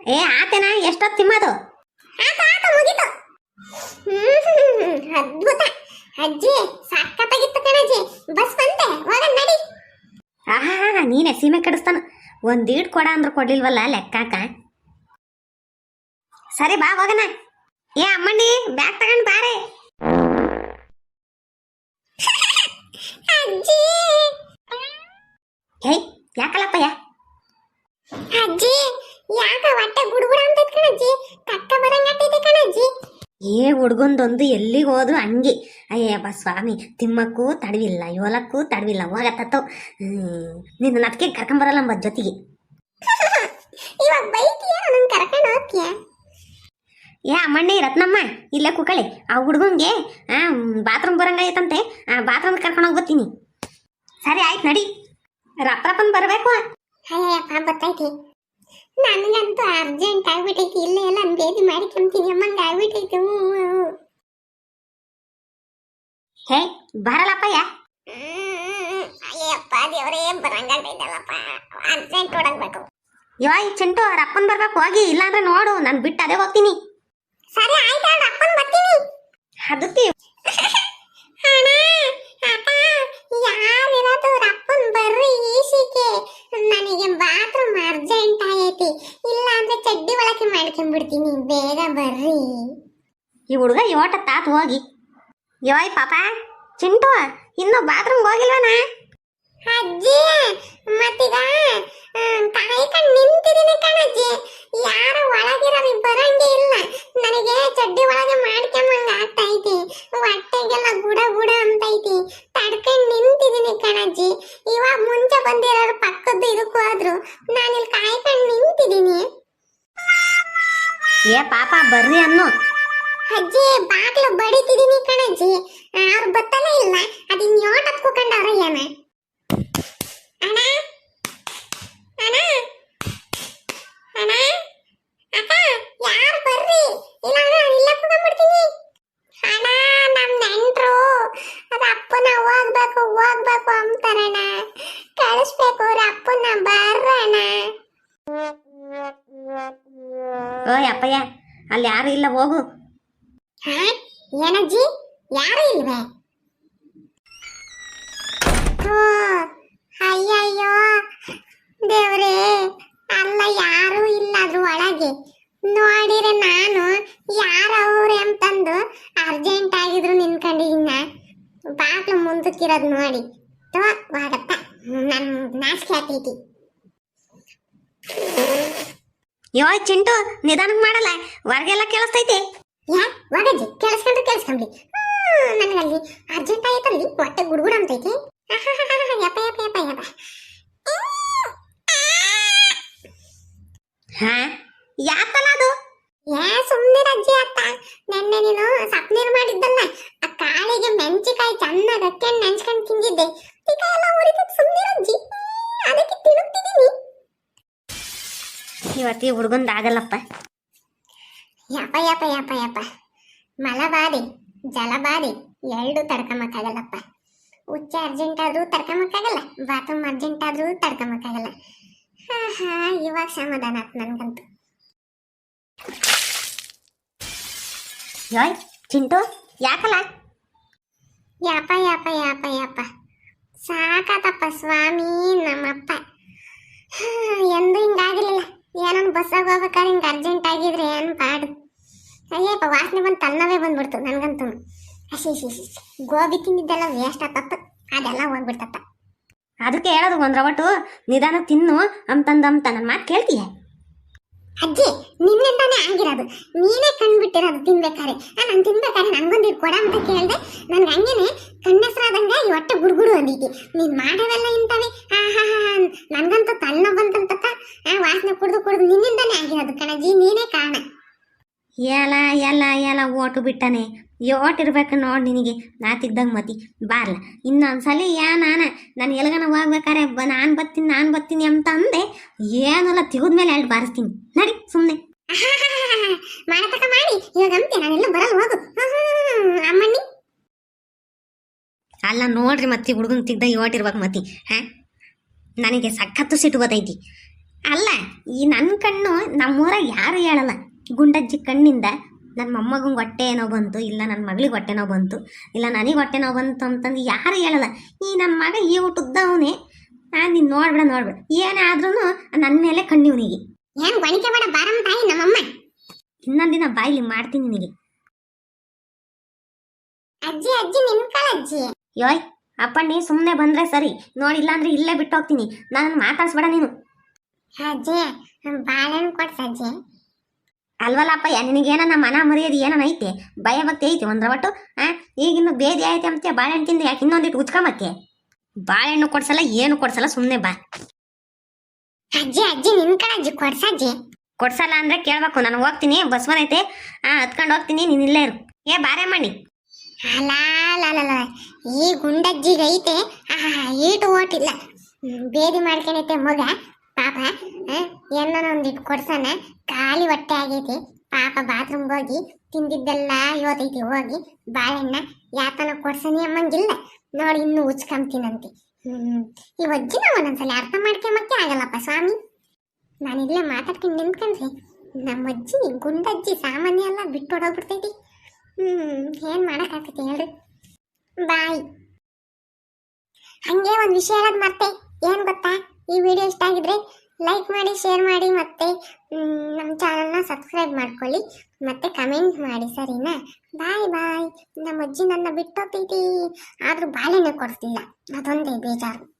ಏ ಆತನ ಎಷ್ಟೊತ್ತು ತಿಮ್ಮದು? ಆತ ಆತ ಮುಗೀತು. ಹ್ಮ್ ಅದ್ಭುತ. ಅಜ್ಜಿ ಸಕ್ಕತ್ತಾಗಿತ್ತು ಕಣಜ್ಜಿ. ಬಸ್ ಬಂತೆ ಹೋಗ ನಡಿ. ಆಹಾ ನೀನೆ ಸೀಮೆ ಕೆಡಿಸ್ತಾನ. ಒಂದೀಡ್ ಕೊಡ ಅಂದ್ರೆ ಕೊಡ್ಲಿಲ್ವಲ್ಲ ಲೆಕ್ಕಾಕ? ಸರಿ ಬಾ ಹೋಗನ ಏ ಅಮ್ಮಣ್ಣಿ ಬ್ಯಾಗ್ ತಗೊಂಡ್ ಬಾರೆ. ಅಜ್ಜಿ. ಏಯ್ ಯಾಕಲ್ಲಪ್ಪಯ್ಯ? ಅಜ್ಜಿ ಯಾಕ ಹೊಟ್ಟೆ ಗುಡುಗುಡ ಅಂತ ಕಣಜ್ಜಿ? ಕಕ್ಕ ಬರಂಗಟ್ಟೈತೆ ಕಣಜ್ಜಿ. ಏ ಹುಡ್ಗಂದೊಂದು ಎಲ್ಲಿಗೆ ಹೋದ್ರು ಹಂಗೆ. ಅಯ್ಯಪ್ಪ ಸ್ವಾಮಿ ತಿಮ್ಮಕ್ಕೂ ತಡವಿಲ್ಲ ಯೋಲಕ್ಕೂ ತಡವಿಲ್ಲ ಹೋಗತ್ತೋ ನಿನ್ನ ಅದಕ್ಕೆ ಕರ್ಕೊಂಬರಲ್ಲ ನಮ್ಮ ಜೊತೆಗೆ. ಇವಾಗ ಬೈತೀಯ? ನನ್ ಕರ್ಕೊಂಡು ಹೋಗ್ತೀಯ? ಏ ಅಮ್ಮಣ್ಣಿ ರತ್ನಮ್ಮ ಇಲ್ಲೇ ಕುಕಳಿ. ಆ ಹುಡ್ಗಂಗೆ ಬಾತ್ರೂಮ್ ಬರಂಗೈತಂತೆ ಆ ಬಾತ್ರೂಮ್ ಕರ್ಕೊಂಡು ಹೋಗ್ಬತ್ತೀನಿ. ಸರಿ ಆಯ್ತು ನಡಿ. ರಪ್ಪ ರಪ್ಪನ್ ಬರಬೇಕು? ಅಯ್ಯಪ್ಪ ಗೊತ್ತೈತಿ ನನಗಂತೂ ಅರ್ಜೆಂಟ್ ಆಗ್ಬಿಟ್ಟೈತಿ ಇಲ್ಲೇ ಎಲ್ಲ ನಾನು ಬೇದಿ ಮಾಡಿಕೊಂತೀನಿ ಅಮ್ಮಂಗೆ ಆಗ್ಬಿಟ್ಟೈತೆ. ಹೇ ಬರಲ್ಲಪ್ಪಯ್ಯ ಅಯ್ಯಪ್ಪ ದೇವರೇ ಬರಂಗಲ್ಲಪ್ಪ ಅರ್ಜೆಂಟ್ ಓಡಾಗ್ಬೇಕು ಯೋಯ್ ಚಿಂಟು ಅಪ್ಪನ್ ಬರ್ಬೇಕು. ಹೋಗಿ ಇಲ್ಲಾಂದ್ರೆ ನೋಡು. ನಾನು ಬಿಟ್ಟು ಅದೇ ಹೋಗ್ತೀನಿ. ಸರಿ ಆಯ್ತು ಅವ್ರ ಅಪ್ಪನ್ ಬರ್ತೀನಿ. ಅದಕ್ಕೆ ಅಣ್ಣ ಅಪ್ಪ ಯಾರಿರೋದು ಅಪ್ಪನ್ ಬರ್ರಿ ಈಸಿಕೆ ನನಗೆ ಬಾತ್ರೂಮ್ ಅರ್ಜೆಂಟ್ ಇಲ್ಲ ಅಂದ್ರೆ ಚಡ್ಡಿ ಒಳಗೆ ಮಾಡ್ಕೊಂಡ್ಬಿಡ್ತೀನಿ ಬೇಗ ಬರ್ರಿ. ಈ ಹುಡುಗ ಯೋಟ ತಾತ್ ಹೋಗಿ. ಯೋಯ್ ಪಾಪ ಚಿಂಟು ಇನ್ನೂ ಬಾತ್ರೂಮ್ ಹೋಗಿಲ್ವನ ಅಜ್ಜಿ ಮತ್ತೀಗ ಕಾಯ್ಕೊಂಡು ನಿಂತಿದ್ದೀನಿ ಕಣಜ್ಜಿ ಯಾರು ಒಳಗಿರೋದು ಬರಂಗೆ ಇಲ್ಲ. ನನಗೆ ಚಡ್ಡಿ ಒಳಗೆ ಮಾಡ್ಕೊಂಬಂಗ ಆಗ್ತೈತಿ ಹೊಟ್ಟೆಗೆಲ್ಲ ಗುಡ ಗುಡ ಅಂತೈತಿ ತಡ್ಕೊಂಡು ನಿಂತಿದ್ದೀನಿ ಕಣಜ್ಜಿ ಇವಾಗ ಮುಂಚೆ ಬಂದಿರೋರು ಪಕ್ಕದ್ದು ಇದಕ್ಕೂ ಹೋದ್ರು ಇಲ್ಲಿ ಕಾಯ್ಕೊಂಡು ನಿಂತಿದ್ದೀನಿ. ಏ ಪಾಪ ಬರ್ರಿ ಅನ್ನು. ಅಜ್ಜಿ ಬಾಗ್ಲು ಬಡಿತಿದ್ದೀನಿ ಕಣಜ್ಜಿ. ಅವ್ರು ಬತ್ತಲೇ ಇಲ್ಲ. ಅದಿನ್ ಯೋಟ ಕುಕೊಂಡವ್ರ ಏನ? ಅಪ್ಪಯ್ಯ. ಅಲ್ಲಿ ಯಾರು ಇಲ್ಲ, ಹೋಗು. ಏನಜ್ಜಿ? ಯಾರು ಇಲ್ವೇ? ಅಯ್ಯಯ್ಯೋ. ದೇವ್ರೇ, ಅಲ್ಲ ಯಾರು ಇಲ್ಲ ಅದ್ರ ಒಳಗೆ. ನೋಡಿರೆ ನಾನು ಯಾರವ್ರೆ ಅಂತಂದು ಅರ್ಜೆಂಟ್ ಆಗಿದ್ರು ನಿನ್ಕೊಂಡಿದ್ದೀನ ಬಾಗ್ಲು ಮುಂದಕ್ಕಿರೋದು ನೋಡಿ. ತೋ ವಾಗತ್ತ ನನ್ ನಾಚಿಕೆ ಆಗ್ತೈತಿ. ಯೋಯ್ ಚಿಂಟು ನಿಧಾನಕ್ಕೆ ಮಾಡಲ್ಲ. ಹೊರಗೆಲ್ಲ ಕೇಳಿಸ್ತೈತಿ. ಯಾ ವಾಗಜ್ಜಿ ಕೇಳಿಸ್ಕೊಂಡ್ರೆ ಕೇಳಿಸ್ಕೊಂಡ್ಲಿ ನನಗಲ್ಲಿ ಅರ್ಜೆಂಟ್ ಆಯ್ತಲ್ಲಿ ಹೊಟ್ಟೆ ಗುಡ್ಗುಡ ಅಂತೈತಿ. ಯಪ್ಪ ಯಪ್ಪ ಯಪ್ಪ ಯಪ್ಪ. ಹಾ? ಅದು? ಯಾ ಸುಮ್ಮನೆ ಅಜ್ಜಿ ಅತ್ತ. ನೆನ್ನೆ ನೀನು ಸಪ್ನೀರ್ ಮಾಡಿದ್ದಲ್ಲ. ಆ ಕಾಳಿಗೆ ಮೆಣಸಿಕಾಯಿ ಚೆನ್ನಾಗಿ ಅಕ್ಕೊಂಡು ನೆನ್ಸ್ಕೊಂಡು ತಿಂದಿದ್ದೆ. ಈಗ ಎಲ್ಲ ಉರಿತದ ಸುಮ್ಮನೆ ಅಜ್ಜಿ ಅದಕ್ಕೆ ತಿಳುತ್ತಿದ್ದೀನಿ ಇವತ್ತಿ ಹುಡುಗಂದು ಆಗಲ್ಲಪ್ಪ. ಯಪ್ಪ ಯಪ್ಪ ಯಪ್ಪ ಯಪ್ಪ. ಮಲಬಾರಿ ಜಲಬಾರಿ ಎರಡು ತಡ್ಕೊಂಬಕ್ಕಾಗಲ್ಲಪ್ಪ ಉಚ್ಚ ಅರ್ಜೆಂಟ್ ಆದರೂ ತಡ್ಕೊಂಬಕ್ಕಾಗಲ್ಲ ಬಾತ್ರೂಮ್ ಅರ್ಜೆಂಟ್ ಆದರೂ ತಡ್ಕೊಂಬಕ್ಕಾಗಲ್ಲ ಹಾ ಹಾ ಇವಾಗ ಸಮಾಧಾನ ಆಯ್ತು ನನಗಂತೂ. ಯೋಯ್ ಚಿಂಟು ಯಾಕಲ್ಲ? ಯಾಪ ಯಾಪ ಯಾಪ ಯಾಪ ಸಾಕಾತಪ್ಪ ಸ್ವಾಮಿ ನಮ್ಮಪ್ಪ. ಎಂದು ಎಂದೂ ಹಿಂಗಾಗಿರ್ಲಿಲ್ಲ. ಏನೊಂದು ಬಸ್ಸಾಗ ಹೋಗ್ಬೇಕಾದ್ರೆ ಹಿಂಗೆ ಅರ್ಜೆಂಟ್ ಆಗಿದ್ರೆ ಏನು ಪಾಡು. ಅಯ್ಯಪ್ಪ ವಾಸನೆ ಬಂದು ತನ್ನವೇ ಬಂದ್ಬಿಡ್ತು ನನಗಂತೂ. ಹಸಿ ಗೋಬಿ ತಿಂದಿದ್ದೆಲ್ಲ ವೇಸ್ಟ್ ಆತಪ್ಪ ಅದೆಲ್ಲ ಹೋಗ್ಬಿಡ್ತಪ್ಪ ಅದಕ್ಕೆ ಹೇಳೋದು ಒಂದ್ರ ಒಟ್ಟು ನಿಧಾನ ತಿನ್ನು. ಅಂತಂದ ಅಂತ ನನ್ನ ಮಾತು ಕೇಳ್ತೀಯ? ಅಜ್ಜಿ ನಿನ್ನಿಂದಾನೇ ಆಗಿರೋದು. ನೀನೇ ಕಂಡ್ಬಿಟ್ಟಿರೋದು ತಿನ್ಬೇಕಾರೆ ನಾನು ತಿನ್ಬೇಕಾರೆ ನನಗೊಂದು ಕೊಡ ಅಂತ ಕೇಳಿದೆ. ನನ್ಗೆ ಹಂಗೇನೆ ಕಣ್ಣೆಸರಾದಂಗೆ ಈ ಹೊಟ್ಟೆ ಗುಡುಗುಡು ಅಂದಿದ್ದೆ. ನೀನ್ ಮಾಡೋವೆಲ್ಲ ಇಂಥವೇ ಹಾ ಹಾ ಹಾ ನನ್ಗಂತೂ ತನ್ನ ಬಂತಂತಕ್ಕ ಆ ವಾಸನೆ ಕುಡ್ದು ಕುಡ್ದು ಕಣಜ್ಜಿ ನೀನೇ ಕಾರಣ. ಎಲ್ಲ ಎಲ್ಲ ಎಲ್ಲ ಓಟು ಬಿಟ್ಟನೆ. ಯೋಟ್ ಇರ್ಬೇಕು ನೋಡಿ ನಿನಗೆ. ನಾತಿದ್ದಂಗೆ ಮತಿ. ಬಾರ್ಲ. ಇನ್ನೊಂದ್ಸಲಿ ಯಾ ನಾನ? ನಾನು ಎಲ್ಗನ ಹೋಗ್ಬೇಕಾರೆ ನಾನು ಬರ್ತೀನಿ ನಾನು ಬರ್ತೀನಿ ಅಂತ ಅಂದೆ ಏನಲ್ಲ ತೆಗೆದ್ಮೇಲೆ ಎರಡು ಬಾರಿಸ್ತೀನಿ. ನಡಿ ಸುಮ್ಮನೆ ಮಾಡಿ. ಇವಾಗ ಅಂತೆ ನಾನೆಲ್ಲ ಬರಲ್ಲ ಹೋಗು. ಅಮ್ಮಣ್ಣಿ. ಅಲ್ಲ ನೋಡ್ರಿ ಮತ್ತೆ ಹುಡುಗನ್ ತಿದ್ದ ಯೋಟ್ ಇರ್ಬೇಕು ಮತಿ ಹಾ? ನನಗೆ ಸಖತ್ತು ಸಿಟ್ಟು ಬತ್ತೈತಿ ಅಲ್ಲ ಈ ನನ್ನ ಕಣ್ಣು ನಮ್ಮೂರಾಗ ಯಾರು ಹೇಳಲ್ಲ. ಗುಂಡಜ್ಜಿ ಕಣ್ಣಿಂದ ನನ್ನ ಮೊಮ್ಮಗಂಗೆ ಹೊಟ್ಟೆ ಏನೋ ಬಂತು ಇಲ್ಲ ನನ್ನ ಮಗಳಿಗೆ ಹೊಟ್ಟೆ ನೋವು ಬಂತು ಇಲ್ಲ ನನಗೆ ಹೊಟ್ಟೆ ನೋವು ಬಂತು ಅಂತಂದು ಯಾರು ಹೇಳಲ್ಲ. ಈ ನನ್ನ ಮಗ ಈ ಊಟದ್ದವನೇ ನಾನು ನೀನು ನೋಡ್ಬೇಡ ನೋಡ್ಬೇಡ. ಏನಾದ್ರೂ ನನ್ನ ಮೇಲೆ ಕಣ್ಣಿವನಿಗೆ ಏನು ಗಣಿಕೆ ಮಾಡ ಬಾರಮ್ಮ ತಾಯಿ ನಮ್ಮಮ್ಮ. ಇನ್ನೊಂದು ದಿನ ಬಾಯಿಲಿ ಮಾಡ್ತೀನಿ ನಿನಗೆ. ಅಜ್ಜಿ ಅಜ್ಜಿ ನಿನ್ಕಳ ಅಜ್ಜಿ. ಯೋಯ್ ಅಪ್ಪಣ್ಣಿ ಸುಮ್ಮನೆ ಬಂದ್ರೆ ಸರಿ. ನೋಡಿಲ್ಲ ಅಂದ್ರೆ ಇಲ್ಲೇ ಬಿಟ್ಟು ಹೋಗ್ತೀನಿ ನಾನು ಮಾತಾಡ್ಸ್ಬೇಡ ನೀನು. ಅಜ್ಜಿ ಬಾಳೆಹಣ್ಣು ಕೊಡ್ಸ ಅಜ್ಜಿ ಅಲ್ವಲ್ಲಪ್ಪ ನಿನಗೇನ ನಮ್ಮ ಮನ ಮರ್ಯಾದೆ ಏನನ ಐತೆ? ಭಯ ಭಕ್ತಿ ಐತೆ ಒಂದ್ರ ಒಟ್ಟು ಆ? ಈಗಿನ್ನು ಬೇದಿ ಐತೆ ಅಂತ ಬಾಳೆಹಣ್ಣು ತಿಂದು ಯಾಕೆ ಇನ್ನೊಂದಿಟ್ಟು ಉಚ್ಕೊಂಬತ್ತೆ ಬಾಳೆಹಣ್ಣು ಕೊಡ್ಸಲ್ಲ ಏನು ಕೊಡ್ಸಲ್ಲ ಸುಮ್ಮನೆ ಬಾ. ಅಜ್ಜಿ ಅಜ್ಜಿ ಅಜ್ಜಿ ಕೊಡ್ಸ ಅಜ್ಜಿ ಕೊಡ್ಸಲ್ಲ ಅಂದ್ರೆ ಕೇಳ್ಬೇಕು ನಾನು ಹೋಗ್ತೀನಿ ಬಸ್ ಐತೆ ಆ ಹತ್ಕೊಂಡು ಹೋಗ್ತೀನಿ ನೀನು ಇಲ್ಲೇ ಇರು. ಏ ಬಾರೆ ಮಾಡಿ ಅಲ್ಲ ಈ ಗುಂಡಜ್ಜಿಗೈತೆ ಐತೆ ಆಹಾ ಈಟು ಓಟಿಲ್ಲ ಬೇದಿ ಮಾಡ್ಕೊಂಡೈತೆ ಮಗ. ಪಾಪ ಏನೋ ಒಂದಿಟ್ಟು ಕೊಡ್ಸನ, ಖಾಲಿ ಹೊಟ್ಟೆ ಆಗೈತಿ. ಪಾಪ ಬಾತ್ರೂಮ್ಗೆ ಹೋಗಿ ತಿಂದಿದ್ದೆಲ್ಲ ಇವತ್ತೈತಿ, ಹೋಗಿ ಬಾಳೆಹಣ್ಣ ಯಾತನ ಕೊಡ್ಸನಿ ಅಮ್ಮಂಗಿಲ್ಲ. ನೋಡಿ ಇನ್ನು ಉಚ್ಕೊಂತೀನಂತೆ ಹ್ಮ್ ಈ ಒಜ್ಜಿನ ಒಂದೊಂದ್ಸಲ ಅರ್ಥ ಮಾಡ್ಕೊಂಬಕ್ಕೆ ಆಗಲ್ಲಪ್ಪ ಸ್ವಾಮಿ. ನಾನಿಲ್ಲೇ ಮಾತಾಡ್ಕೊಂಡು ನಿಂತ್ಕೊಂಡ್ರೆ ನಮ್ಮ ಅಜ್ಜಿ ಗುಂಡಜ್ಜಿ ಸಾಮಾನ್ಯ ಎಲ್ಲ ಬಿಟ್ಟು ಹೊಡೋಗ್ಬಿಡ್ತೈತಿ ಹ್ಮ್, ಏನ್ ಮಾಡಕ್ಕಾಗ್ತೈತಿ ಹೇಳ್ರಿ. ಬಾಯ್. ಹಂಗೆ ಒಂದ್ ವಿಷಯ ಹೇಳೋದ್ ಮತ್ತೆ ಏನ್ ಗೊತ್ತಾ? ಈ ವಿಡಿಯೋ ಇಷ್ಟ ಆಗಿದ್ರೆ ಲೈಕ್ ಮಾಡಿ ಶೇರ್ ಮಾಡಿ ಮತ್ತೆ ನಮ್ಮ ಚಾನಲ್ನ ಸಬ್ಸ್ಕ್ರೈಬ್ ಮಾಡ್ಕೊಳ್ಳಿ. ಮತ್ತೆ ಕಮೆಂಟ್ ಮಾಡಿ, ಸರಿನಾ? ಬಾಯ್ ಬಾಯ್ ನಮ್ಮ ಅಜ್ಜಿ ನನ್ನ ಬಿಟ್ಟೋಗ್ತೈತಿ. ಆದರೂ ಬಾಳೆನೇ ಕೊಡ್ತಿಲ್ಲ. ಅದೊಂದೇ ಬೇಜಾರು.